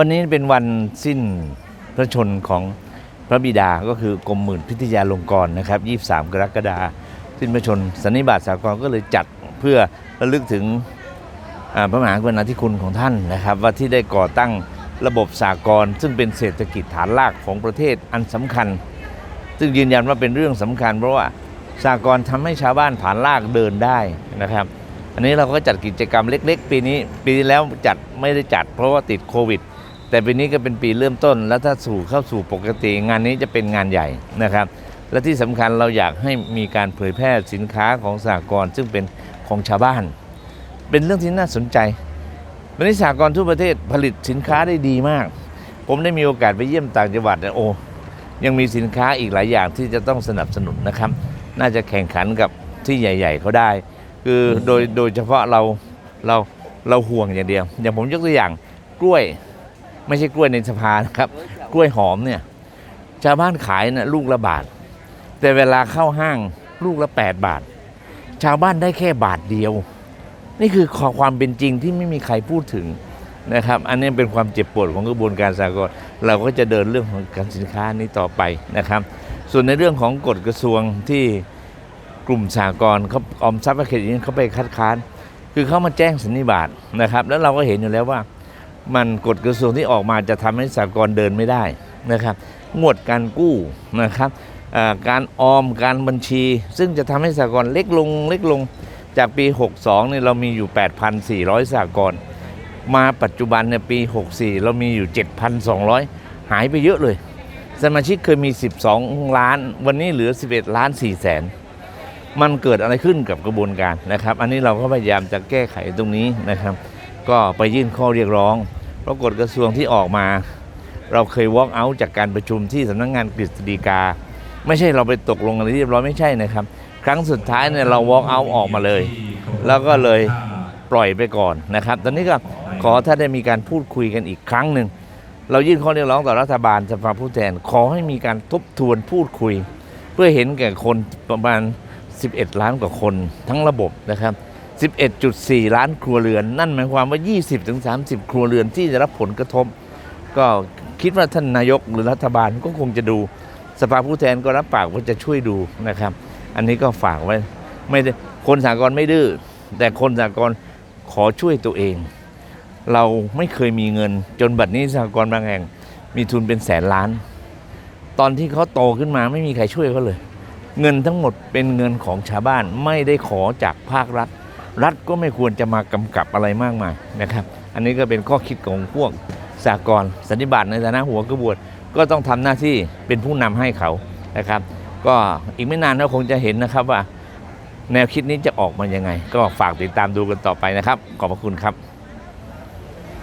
วันนี้เป็นวันสิ้นพระชนของพระบิดาก็คือกรมหมื่นพิทยาลงกรนะครับ 23 กรกฎาคมสิ้นพระชนสันนิบาตสากลก็เลยจัดเพื่อระลึกถึงพระมหากรุณาธิคุณของท่านนะครับ ว่าที่ได้ก่อตั้งระบบสากลซึ่งเป็นเศรษฐกิจฐานรากของประเทศอันสำคัญ ซึ่งยืนยันว่าเป็นเรื่องสำคัญ เพราะว่าสากลทำให้ชาวบ้านฐานรากเดินได้นะครับ อันนี้เราก็จัดกิจกรรมเล็ก ๆ ปีนี้ปีที่แล้วจัดไม่ได้จัด เพราะว่าติดโควิด แต่ปีนี้ก็เป็นปีเริ่มต้น แล้วถ้าสู่เข้าสู่ปกติงานนี้จะเป็นงานใหญ่นะครับ และที่สำคัญเราอยากให้มีการเผยแพร่สินค้าของสากลซึ่งเป็นของชาวบ้าน เป็นเรื่องที่น่าสนใจวันนี้สากลทั่วประเทศผลิตสินค้าได้ดีมาก ผมได้มีโอกาสไปเยี่ยมต่างจังหวัดเนี่ยโอ้ยังมีสินค้าอีกหลายอย่างที่จะต้องสนับสนุนนะครับ น่าจะแข่งขันกับที่ใหญ่ ๆเขาได้ คือโดยโดยเฉพาะเราเราเราห่วงอย่างเดียว อย่างผมยกตัวอย่างกล้วย ไม่ใช่กล้วยในสภานะครับ กล้วยหอมเนี่ยชาวบ้านขายนะลูกละบาท แต่เวลาเข้าห้างลูกละ 8 บาท ชาวบ้านได้แค่บาทเดียว นี่คือขอความเป็นจริงที่ไม่มีใครพูดถึงนะครับ อันนี้เป็นความเจ็บปวดของกระบวนการสากลเราก็จะเดินเรื่องของการสินค้านี้ต่อไปนะครับ ส่วนในเรื่องของกฎกระทรวงที่กลุ่มสากลเขาออมทรัพย์และเครดิตเขาไปคัดค้าน คือเขามาแจ้งสันนิบาตนะครับ แล้วเราก็เห็นอยู่แล้วว่า มันกฎกระทรวงที่ออกมาจะทำให้สากลเดินไม่ได้นะครับ งวดการกู้นะครับการออมการบัญชี ซึ่งจะทำให้สากลเล็กลงเล็กลงจากปี 62เนี่ยเรามีอยู่ 8,400สากลมาปัจจุบันเนี่ยปี 64 เรามีอยู่ 7,200 หายไปเยอะเลย สมาชิกเคยมี 12 ล้าน วันนี้เหลือ 11 ล้าน4แสนมันเกิดอะไรขึ้นกับกระบวนการนะครับ อันนี้เราก็พยายามจะแก้ไขตรงนี้นะครับ ก็ไปยื่นข้อเรียกร้อง ปรากฏกระทรวงที่ออกมา เราเคย walk out จากการประชุมที่สำนักงานกฤษฎีกา ไม่ใช่เราไปตกลงอะไรเรียบร้อยไม่ใช่นะครับ ครั้งสุดท้ายเนี่ยเรา walk out ออกมาเลย แล้วก็เลยปล่อยไปก่อนนะครับ ตอนนี้ก็ขอถ้าได้มีการพูดคุยกันอีกครั้งหนึ่งเรายื่นข้อเรียกร้องต่อรัฐบาลสภาผู้แทนขอให้มีการทบทวนพูดคุย เพื่อเห็นแก่คนประมาณ 11 ล้านกว่าคนทั้งระบบนะครับ 11.4 ล้านครัวเรือน นั่นหมายความว่า 20-30 ครัวเรือนที่จะรับผลกระทบ ก็คิดว่าท่านนายกหรือรัฐบาลก็คงจะดูสภาผู้แทนก็รับปากว่าจะช่วยดูนะครับ อันนี้ก็ฝากไว้ไม่ได้คนสากลไม่ดื้อแต่คนสากลขอช่วยตัวเอง เราไม่เคยมีเงิน จนบัดนี้สากลบางแห่งมีทุนเป็นแสนล้าน ตอนที่เขาโตขึ้นมาไม่มีใครช่วยเขาเลย เงินทั้งหมดเป็นเงินของชาวบ้านไม่ได้ขอจากภาครัฐ รัฐก็ไม่ควรจะมากำกับอะไรมากมายนะครับ อันนี้ก็เป็นข้อคิดของพวกสากลสันนิบาตในฐานะหัวกระบวนก็ต้องทำหน้าที่เป็นผู้นำให้เขานะครับ ก็อีกไม่นานก็คงจะเห็นนะครับว่า แนวคิดนี้จะออกมายังไง ก็ฝากติดตามดูกันต่อไปนะครับ ขอบพระคุณครับ